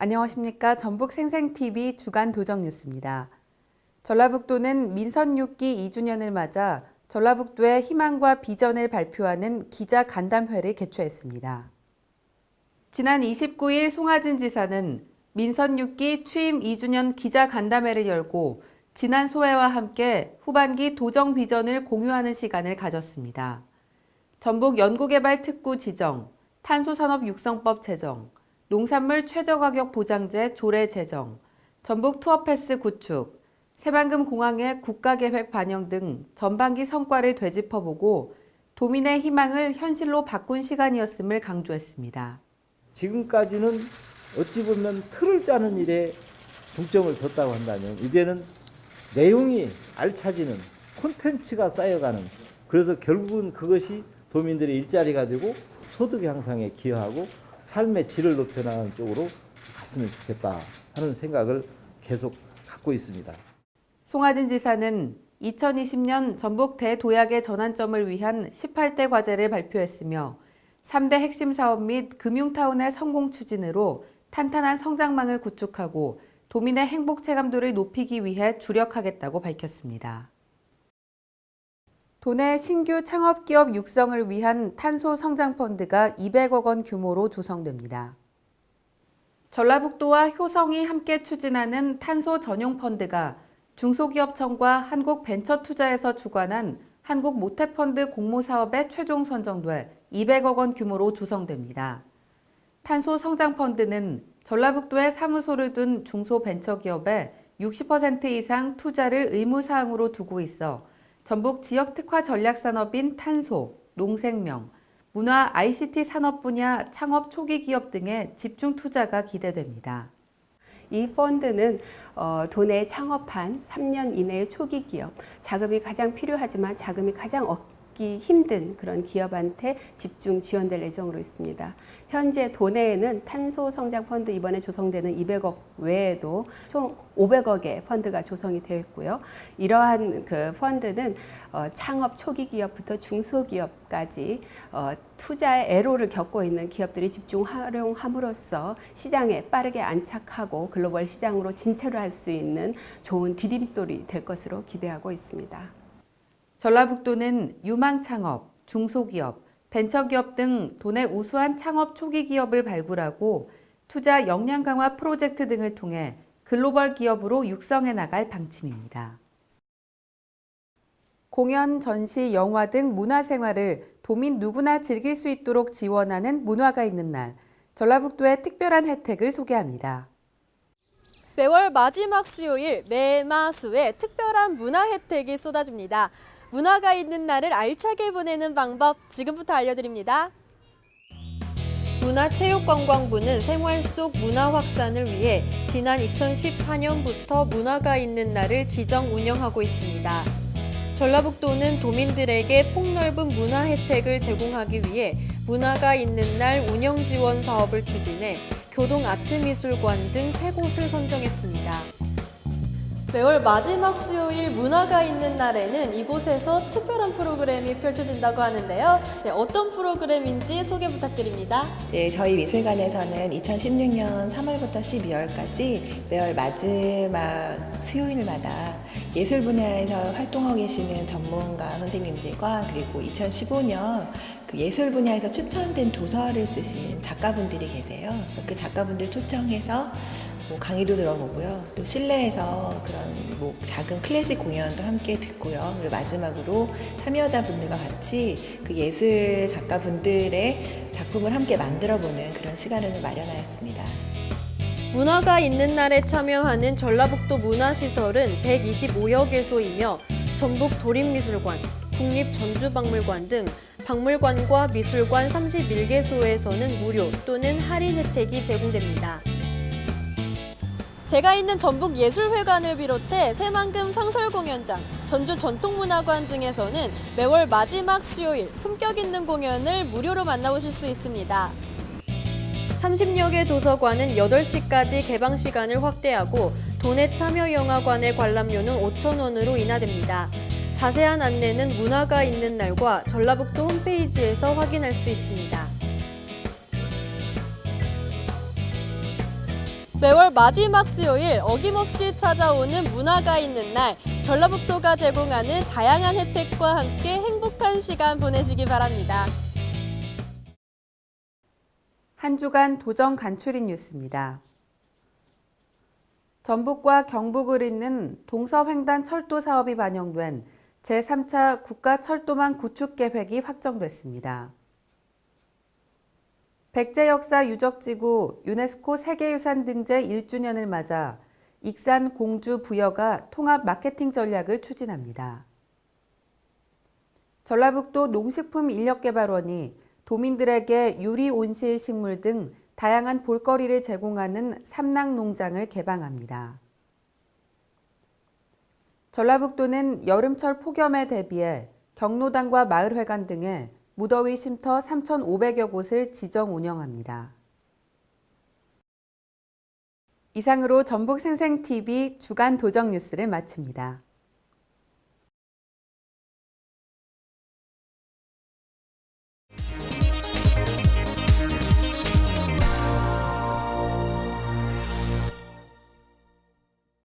안녕하십니까. 전북 생생TV 주간 도정 뉴스입니다. 전라북도는 민선 6기 2주년을 맞아 전라북도의 희망과 비전을 발표하는 기자 간담회를 개최했습니다. 지난 29일 송하진 지사는 민선 6기 취임 2주년 기자 간담회를 열고 지난 소회와 함께 후반기 도정 비전을 공유하는 시간을 가졌습니다. 전북 연구개발특구 지정, 탄소산업 육성법 제정, 농산물 최저가격 보장제 조례 제정, 전북 투어패스 구축, 새만금 공항의 국가계획 반영 등 전반기 성과를 되짚어보고 도민의 희망을 현실로 바꾼 시간이었음을 강조했습니다. 지금까지는 어찌 보면 틀을 짜는 일에 중점을 뒀다고 한다면 이제는 내용이 알차지는 콘텐츠가 쌓여가는 그래서 결국은 그것이 도민들의 일자리가 되고 소득 향상에 기여하고 삶의 질을 높여나가는 쪽으로 갔으면 좋겠다 하는 생각을 계속 갖고 있습니다. 송하진 지사는 2020년 전북 대도약의 전환점을 위한 18대 과제를 발표했으며 3대 핵심 사업 및 금융타운의 성공 추진으로 탄탄한 성장망을 구축하고 도민의 행복 체감도를 높이기 위해 주력하겠다고 밝혔습니다. 도내 신규 창업기업 육성을 위한 탄소 성장 펀드가 200억 원 규모로 조성됩니다. 전라북도와 효성이 함께 추진하는 탄소 전용 펀드가 중소기업청과 한국벤처투자에서 주관한 한국모태펀드 공모사업에 최종 선정돼 200억 원 규모로 조성됩니다. 탄소 성장 펀드는 전라북도에 사무소를 둔 중소벤처기업에 60% 이상 투자를 의무사항으로 두고 있어 전북 지역 특화 전략 산업인 탄소, 농생명, 문화 ICT 산업 분야 창업 초기 기업 등의 집중 투자가 기대됩니다. 이 펀드는 어, 도내 창업한 3년 이내의 초기 기업, 자금이 가장 필요하지만 자금이 가장 얻기 힘든 그런 기업한테 집중 지원될 예정으로 있습니다. 현재 도내에는 탄소 성장 펀드 이번에 조성되는 200억 외에도 총 500억의 펀드가 조성이 되어 있고요. 이러한 그 펀드는 어, 창업 초기 기업부터 중소기업까지 어, 투자의 애로를 겪고 있는 기업들이 집중 활용함으로써 시장에 빠르게 안착하고 글로벌 시장으로 진출을 할수 있는 좋은 디딤돌이 될 것으로 기대하고 있습니다. 전라북도는 유망 창업, 중소기업, 벤처기업 등 도내 우수한 창업 초기 기업을 발굴하고 투자 역량 강화 프로젝트 등을 통해 글로벌 기업으로 육성해 나갈 방침입니다. 공연, 전시, 영화 등 문화 생활을 도민 누구나 즐길 수 있도록 지원하는 문화가 있는 날, 전라북도의 특별한 혜택을 소개합니다. 매월 마지막 수요일 매마수에 특별한 문화 혜택이 쏟아집니다. 문화가 있는 날을 알차게 보내는 방법 지금부터 알려드립니다. 문화체육관광부는 생활 속 문화 확산을 위해 지난 2014년부터 문화가 있는 날을 지정 운영하고 있습니다. 전라북도는 도민들에게 폭넓은 문화 혜택을 제공하기 위해 문화가 있는 날 운영 지원 사업을 추진해 교동 아트미술관 등 세 곳을 선정했습니다. 매월 마지막 수요일 문화가 있는 날에는 이곳에서 특별한 프로그램이 펼쳐진다고 하는데요. 네, 어떤 프로그램인지 소개 부탁드립니다. 네, 저희 미술관에서는 2016년 3월부터 12월까지 매월 마지막 수요일마다 예술 분야에서 활동하고 계시는 전문가 선생님들과 그리고 2015년 그 예술 분야에서 추천된 도서를 쓰신 작가분들이 계세요. 그래서 그 작가분들 초청해서 뭐 강의도 들어보고요. 또 실내에서 그런 뭐 작은 클래식 공연도 함께 듣고요. 그리고 마지막으로 참여자분들과 같이 그 예술 작가분들의 작품을 함께 만들어보는 그런 시간을 마련하였습니다. 문화가 있는 날에 참여하는 전라북도 문화시설은 125여 개소이며 전북 도립미술관, 국립전주박물관 등 박물관과 미술관 31개소에서는 무료 또는 할인 혜택이 제공됩니다. 제가 있는 전북 예술회관을 비롯해 새만금 상설공연장, 전주 전통문화관 등에서는 매월 마지막 수요일 품격 있는 공연을 무료로 만나보실 수 있습니다. 30여 개 도서관은 8시까지 개방 시간을 확대하고 도내 참여 영화관의 관람료는 5,000원으로 인하됩니다. 자세한 안내는 문화가 있는 날과 전라북도 홈페이지에서 확인할 수 있습니다. 매월 마지막 수요일 어김없이 찾아오는 문화가 있는 날 전라북도가 제공하는 다양한 혜택과 함께 행복한 시간 보내시기 바랍니다. 한 주간 도정 간추린 뉴스입니다. 전북과 경북을 잇는 동서횡단 철도 사업이 반영된 제3차 국가 철도망 구축 계획이 확정됐습니다. 백제 역사 유적지구 유네스코 세계유산 등재 1주년을 맞아 익산 공주 부여가 통합 마케팅 전략을 추진합니다. 전라북도 농식품인력개발원이 도민들에게 유리 온실 식물 등 다양한 볼거리를 제공하는 삼랑 농장을 개방합니다. 전라북도는 여름철 폭염에 대비해 경로당과 마을회관 등에 무더위 쉼터 3,500여 곳을 지정 운영합니다. 이상으로 전북 생생TV 주간 도정 뉴스를 마칩니다.